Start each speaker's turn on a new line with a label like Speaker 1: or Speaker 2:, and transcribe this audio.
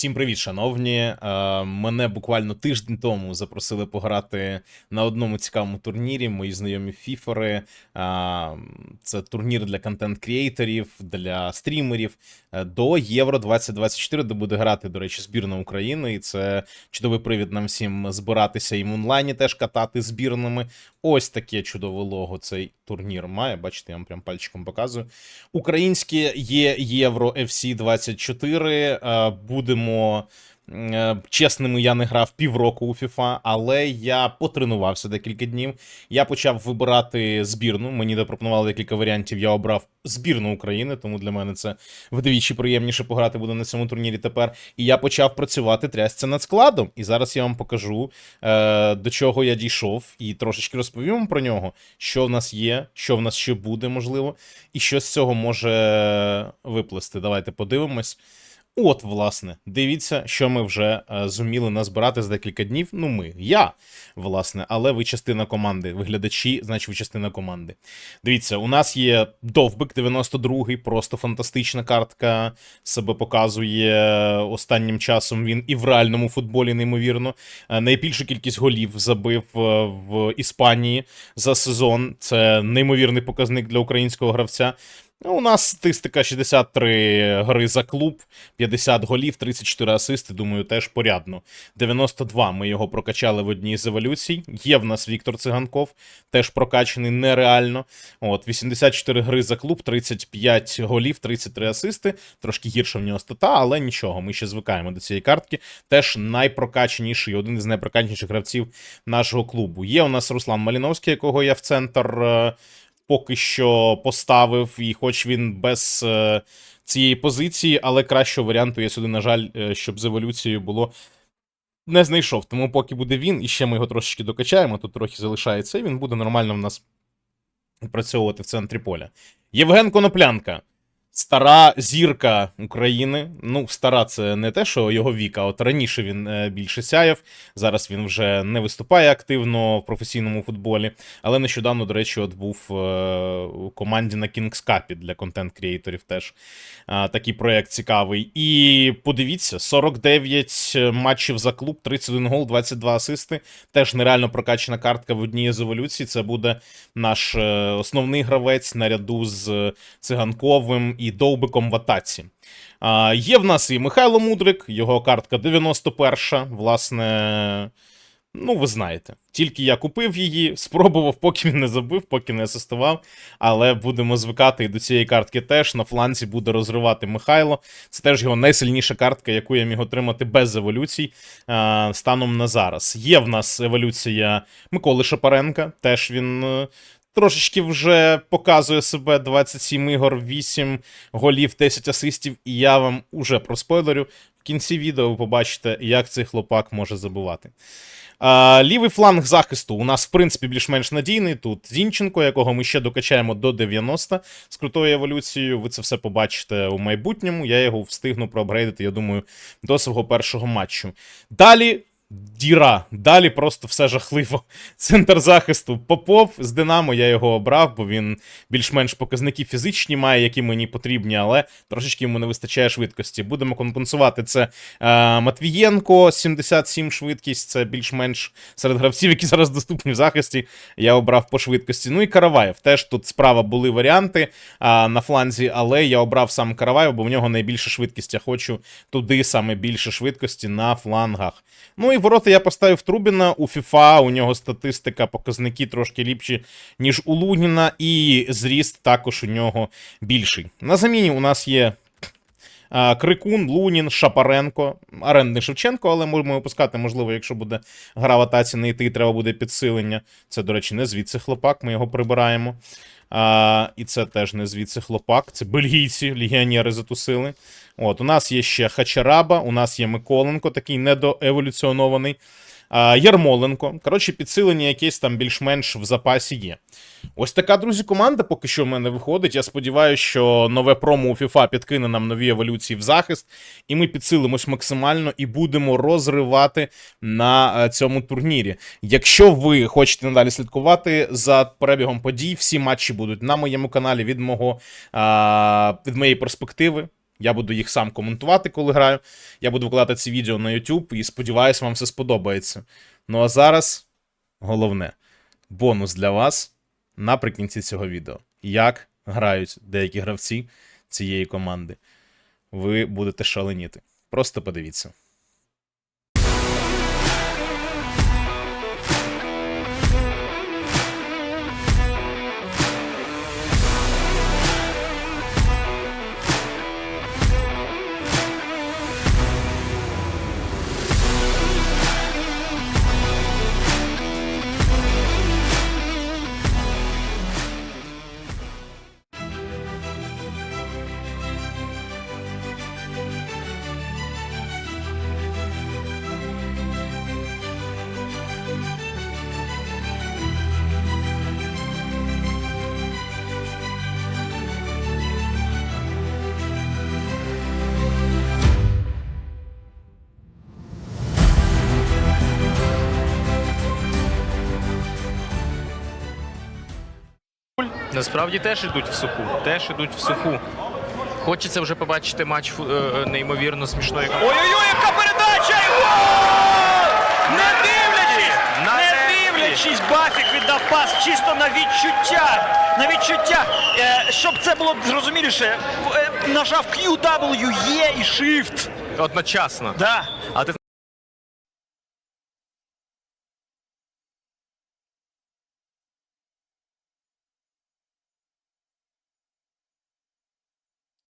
Speaker 1: Всім привіт, шановні. Е, Мене буквально тиждень тому запросили пограти на одному цікавому турнірі. Мої знайомі фіфори. Е, Це турнір для контент-кріейторів, для стрімерів е, до Євро 2024, де буде грати, до речі, збірна України. І це чудовий привід нам всім збиратися і в онлайні теж катати збірними. Ось таке чудове лого цей турнір має. Бачите, я вам прям пальчиком показую. Українське є Євро FC 24. Е, Будемо. Е, Чесними, я не грав півроку у FIFA, але я потренувався декілька днів. Я почав вибирати збірну. Мені запропонували декілька варіантів. Я обрав збірну України, тому для мене це вдвічі приємніше пограти буде на цьому турнірі тепер. І я почав працювати трясця над складом. І зараз я вам покажу, е, до чого я дійшов, і трошечки розповім про нього, що в нас є, що в нас ще буде, можливо, і що з цього може виплисти. Давайте подивимось. От, власне, дивіться, що ми вже е, зуміли назбирати за декілька днів. Ну, ми, я, власне, але ви частина команди. Ви глядачі, значить, ви частина команди. Дивіться, у нас є Довбик 92-й, просто фантастична картка. Себе показує останнім часом. Він і в реальному футболі, неймовірно. Е, Найбільшу кількість голів забив е, в Іспанії за сезон. Це неймовірний показник для українського гравця. Ну, У нас статистика 63 гри за клуб, 50 голів, 34 асисти, думаю, теж порядно. 92 ми його прокачали в одній з еволюцій. Є в нас Віктор Циганков, теж прокачаний нереально. От, 84 гри за клуб, 35 голів, 33 асисти. Трошки гірша в нього стата, але нічого, ми ще звикаємо до цієї картки. Теж найпрокаченіший, один із найпрокаченіших гравців нашого клубу. Є у нас Руслан Маліновський, якого я в центр. Поки що поставив, і хоч він без е, цієї позиції, але кращого варіанту я сюди, на жаль, е, щоб з еволюцією було. Не знайшов, тому поки буде він, і ще ми його трошечки докачаємо, тут трохи залишається, і він буде нормально в нас працьовувати в центрі поля. Євген Коноплянка. Стара зірка України. Ну, стара це не те, що його вік, а от раніше він е, більше сяяв. Зараз він вже не виступає активно в професійному футболі. Але нещодавно, до речі, от був е, у команді на Cup для контент-кріейторів теж е, такий проект цікавий. І подивіться: 49 матчів за клуб, 31 гол, 22 асисти. Теж нереально прокачана картка в одній з еволюцій. Це буде наш е, основний гравець наряду з циганковим і довбиком в атаці. А, Є в нас і Михайло Мудрик, його картка 91. Власне, ну ви знаєте. Тільки я купив її, спробував, поки він не забив, поки не асистував. Але будемо звикати і до цієї картки теж. На фланзі буде розривати Михайло. Це теж його найсильніша картка, яку я міг отримати без еволюцій а, станом на зараз. Є в нас еволюція Миколи Шапаренка. Теж він. Трошечки вже показує себе 27 ігор, 8 голів, 10 асистів, і я вам уже проспойлерю. В кінці відео ви побачите, як цей хлопак може забувати. А, лівий фланг захисту у нас, в принципі, більш-менш надійний. Тут Зінченко, якого ми ще докачаємо до 90 з крутою еволюцією. Ви це все побачите у майбутньому. Я його встигну проапгрейдити, я думаю, до свого першого матчу. Далі. Діра. Далі просто все жахливо. Центр захисту Попов з Динамо. Я його обрав, бо він більш-менш показники фізичні має, які мені потрібні, але трошечки йому не вистачає швидкості. Будемо компенсувати це е, Матвієнко, 77 швидкість. Це більш-менш серед гравців, які зараз доступні в захисті. Я обрав по швидкості. Ну і Караваєв. Теж тут справа були варіанти а, на фланзі, але я обрав сам Караваєв, бо в нього найбільша швидкість. Я хочу туди саме більше швидкості на флангах. Ну і ворота я поставив Трубіна у FIFA. У нього статистика, показники трошки ліпші, ніж у Луніна, і зріст також у нього більший. На заміні у нас є. Крикун, Лунін, Шапаренко, Арендний Шевченко, але можемо випускати, можливо, якщо буде гра в атаці не йти, треба буде підсилення. Це, до речі, не звідси хлопак, ми його прибираємо. А, і це теж не звідси хлопак. Це бельгійці, легіонери затусили. От, у нас є ще Хачараба, у нас є Миколенко, такий недоеволюціонований. Ярмоленко. Коротше, підсилення якесь там більш-менш в запасі є. Ось така, друзі, команда поки що в мене виходить. Я сподіваюся, що нове промо у FIFA підкине нам нові еволюції в захист, і ми підсилимось максимально і будемо розривати на е, цьому турнірі. Якщо ви хочете надалі слідкувати за перебігом подій, всі матчі будуть на моєму каналі від мого від моєї перспективи. Я буду їх сам коментувати, коли граю. Я буду викладати ці відео на YouTube і сподіваюся, вам все сподобається. Ну а зараз головне бонус для вас наприкінці цього відео. Як грають деякі гравці цієї команди. Ви будете шаленіти. Просто подивіться.
Speaker 2: Насправді теж ідуть в суху. Теж ідуть в суху. Хочеться вже побачити матч е, неймовірно смішної.
Speaker 3: Ой-ой-ой, яка передача! І гол! Не дивлячись! Не дивлячись, Бафік віддав пас чисто на відчуття. На відчуття. Е, щоб це було зрозуміліше, е, нажав Q, W, E і Shift.
Speaker 2: Одночасно.
Speaker 3: Да.
Speaker 2: А ти